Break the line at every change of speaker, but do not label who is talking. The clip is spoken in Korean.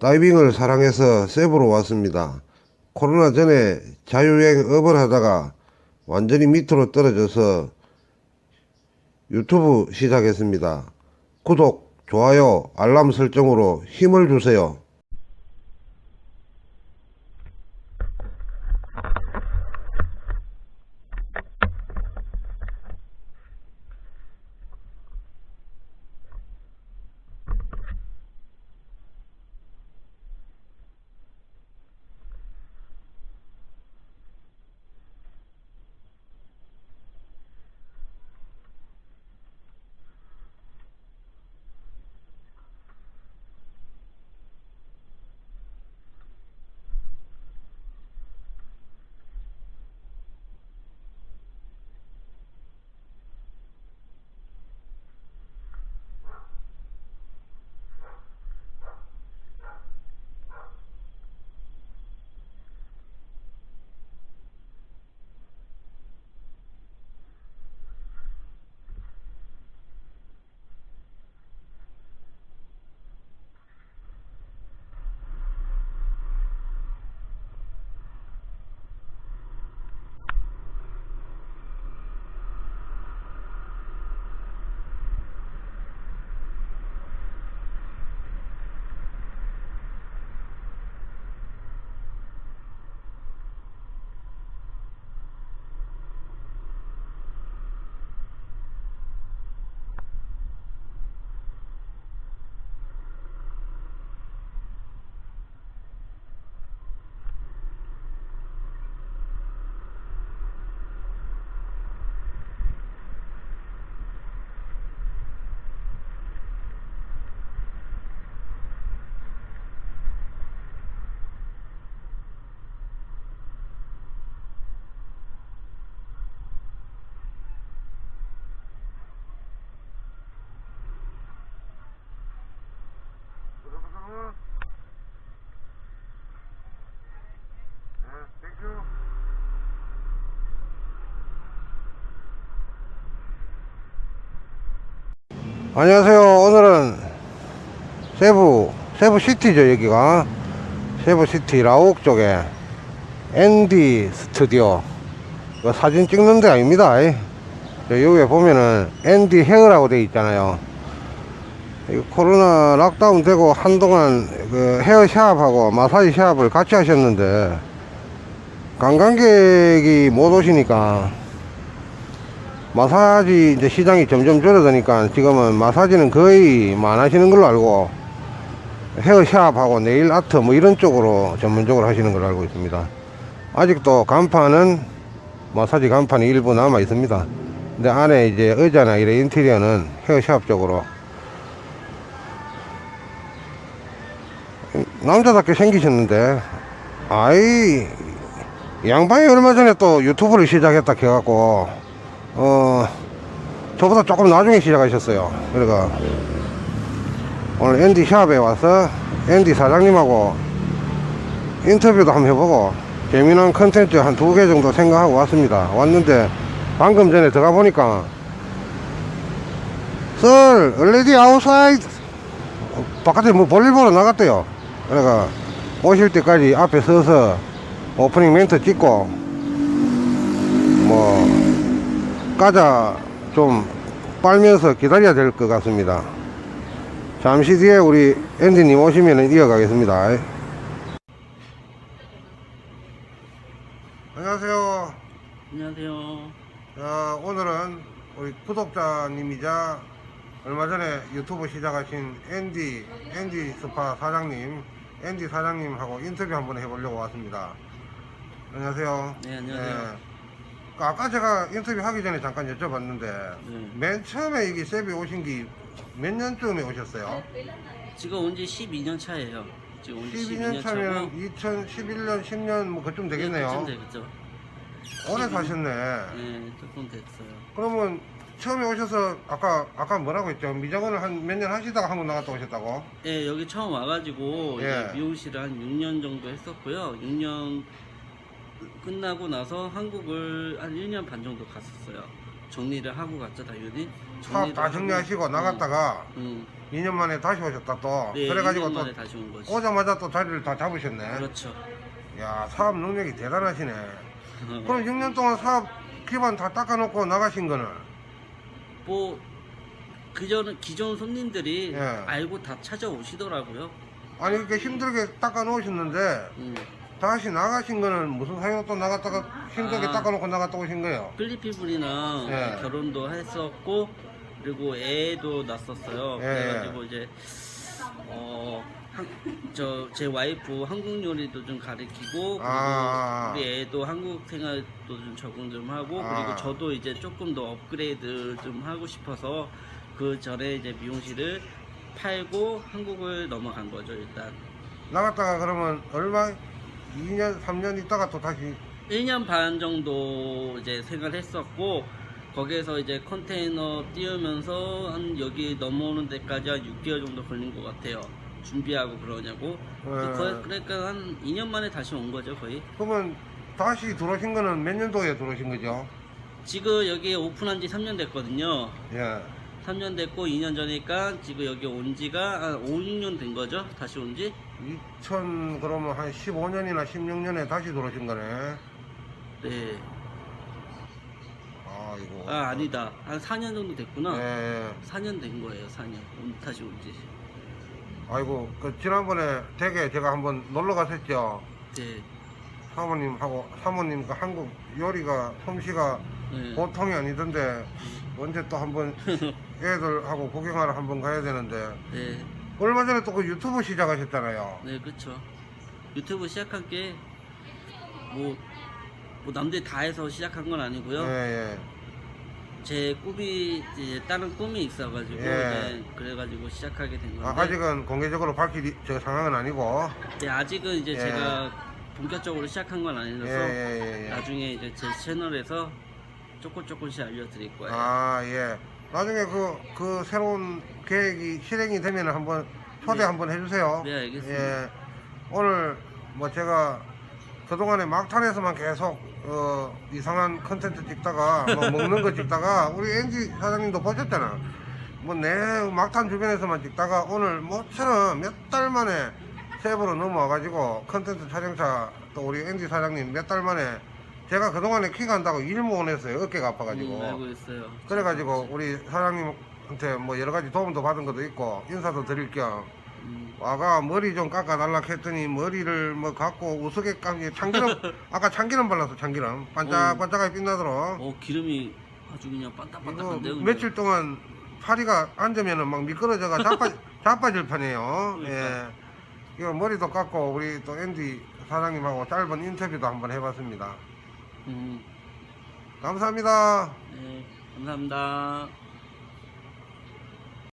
다이빙을 사랑해서 세부로 왔습니다. 코로나 전에 자유여행 업을 하다가 완전히 밑으로 떨어져서 유튜브 시작했습니다. 구독, 좋아요, 알람 설정으로 힘을 주세요. 안녕하세요. 오늘은 세부, 세부시티죠, 여기가. 세부시티 라옥 쪽에 앤디 스튜디오. 사진 찍는 데 아닙니다. 여기에 보면은 앤디 헤어라고 돼 있잖아요. 코로나 락다운 되고 한동안 그 헤어 샵하고 마사지 샵을 같이 하셨는데 관광객이 못 오시니까 마사지 이제 시장이 점점 줄어드니까 지금은 마사지는 거의 안 하시는 걸로 알고 헤어샵하고 네일 아트 뭐 이런 쪽으로 전문적으로 하시는 걸로 알고 있습니다. 아직도 간판은 마사지 간판이 일부 남아 있습니다. 근데 안에 이제 의자나 이런 인테리어는 헤어샵 쪽으로 남자답게 생기셨는데 아이 양반이 얼마 전에 또 유튜브를 시작했다 해갖고 어 저보다 조금 나중에 시작하셨어요. 그러니까 오늘 앤디 샵에 와서 앤디 사장님하고 인터뷰도 한번 해보고 재미난 컨텐츠 한 두 개 정도 생각하고 왔습니다. 왔는데 방금 전에 들어가 보니까 Sir, already outside 바깥에 뭐 볼일 보러 나갔대요. 그러니까 오실 때까지 앞에 서서 오프닝 멘트 찍고 뭐 과자 좀 빨면서 기다려야 될 것 같습니다. 잠시 뒤에 우리 앤디님 오시면 이어가겠습니다. 안녕하세요.
안녕하세요.
자, 오늘은 우리 구독자님이자 얼마 전에 유튜브 시작하신 앤디, 앤디 스파 사장님, 앤디 사장님하고 인터뷰 한번 해보려고 왔습니다. 안녕하세요.
네, 안녕하세요.
그 아까 제가 인터뷰 하기 전에 잠깐 여쭤봤는데,
네.
맨 처음에 이게 세비 오신 게 몇 년쯤에 오셨어요?
지금 온 지 12년 차예요. 지금 온 지
12년
12년
차면
차고
2011년, 10년 뭐 그쯤 되겠네요.
네, 그쯤 되겠죠.
오래
12년.
사셨네.
네, 조금 됐어요.
그러면 처음에 오셔서 아까 아까 뭐라고 했죠? 미장원을 한 몇 년 하시다가 한국 나갔다 오셨다고?
네, 여기 처음 와가지고
예.
이제 미용실을 한 6년 정도 했었고요. 6년 끝나고 나서 한국을 한 1년 반 정도 갔었어요. 정리를 하고 갔죠 당연히.
사업 다
하고,
정리하시고
응,
나갔다가
응.
2년 만에 다시 오셨다 또
네,
그래가지고
2년
또
만에 다시 온 거지.
오자마자 또 자리를 다 잡으셨네
그렇죠.
야 사업 능력이 대단하시네 그럼 6년 동안 사업 기반 다 닦아놓고 나가신 거는
뭐 그전 기존 손님들이
예.
알고 다 찾아오시더라고요.
아니 이렇게 힘들게 닦아놓으셨는데
음.
다시 나가신 거는 무슨 사유로 또 나갔다가 힘들게
아.
닦아놓고 나갔다 오신 거예요?
필리핀 분이랑
예.
결혼도 했었고 그리고 애도 낳았었어요.
예,
그래가지고 이제 어 저 제 와이프 한국 요리도 좀 가르치고 그리고
아.
우리 애도 한국 생활도 좀 적응 좀 하고
아.
그리고 저도 이제 조금 더 업그레이드 좀 하고 싶어서 그 전에 이제 미용실을 팔고 한국을 넘어간 거죠 일단.
나갔다가 그러면 얼마 2년 3년 있다가 또 다시
1년 반 정도 이제 생활했었고 거기에서 이제 컨테이너 띄우면서 한 여기 넘어오는 데까지 한 6개월 정도 걸린 것 같아요. 준비하고 그러냐고.
네.
거- 그러니까 한 2년 만에 다시 온 거죠 거의.
그러면 다시 들어오신 거는 몇 년도에 들어오신 거죠?
지금 여기 오픈한 지 3년 됐거든요.
예.
3년 됐고 2년 전이니까 지금 여기 온 지가 한 5, 6년 된 거죠. 다시 온 지.
2000 그러면 한 15년이나 16년에 다시 들어오신 거네.
네.
아이고.
아 아니다. 한 4년 정도 됐구나.
예, 예.
4년 된 거예요. 4년. 온, 다시 온 지.
아이고 그 지난번에 댁에 제가 한번 놀러 갔었죠.
네.
사모님하고 사모님 그 한국 요리가 솜씨가
네.
보통이 아니던데 언제 또 한번 애들하고 구경하러 한번 가야 되는데
네.
얼마 전에 또 그 유튜브 시작하셨잖아요.
네, 그쵸. 유튜브 시작한 게, 뭐, 뭐, 남들이 다 해서 시작한 건 아니고요.
예, 예.
제 꿈이, 이제 다른 꿈이 있어가지고,
예.
이제 그래가지고 시작하게 된 건데.
아, 아직은 공개적으로 밝힐 저 상황은 아니고.
네, 아직은 이제
예.
제가 본격적으로 시작한 건
예,
아니라서,
예, 예, 예.
나중에 이제 제 채널에서 조금 조금씩 알려드릴 거예요.
아, 예. 나중에 그, 그 새로운 계획이 실행이 되면 한번 초대
네.
한번 해주세요.
네, 알겠습니다.
예. 오늘 뭐 제가 그동안에 막탄에서만 계속 어, 이상한 컨텐츠 찍다가 뭐 먹는 거 찍다가 우리 엔지 사장님도 보셨잖아. 뭐 내 막탄 주변에서만 찍다가 오늘 뭐처럼 몇 달 만에 세부로 넘어와가지고 컨텐츠 촬영차 또 우리 엔지 사장님 몇 달 만에 제가 그동안에 키 간다고 일 모원했어요. 어깨가 아파가지고.
음, 알고 있어요.
그래가지고 우리 사장님 한테 뭐 여러 가지 도움도 받은 것도 있고 인사도 드릴 겸
음,
와가 머리 좀 깎아 달라 했더니 머리를 뭐 갖고 우스개 깎기 참기름 아까 참기름 발랐어 참기름. 반짝반짝하게 빛나도록.
어, 기름이 아주 그냥
이거
반딱반딱한데요.
며칠 동안 파리가 앉으면은 막 미끄러져가 자빠, 자빠질 판이에요. 예
그러니까.
이거 머리도 깎고 우리 또 앤디 사장님하고 짧은 인터뷰도 한번 해봤습니다.
음,
감사합니다.
네, 감사합니다.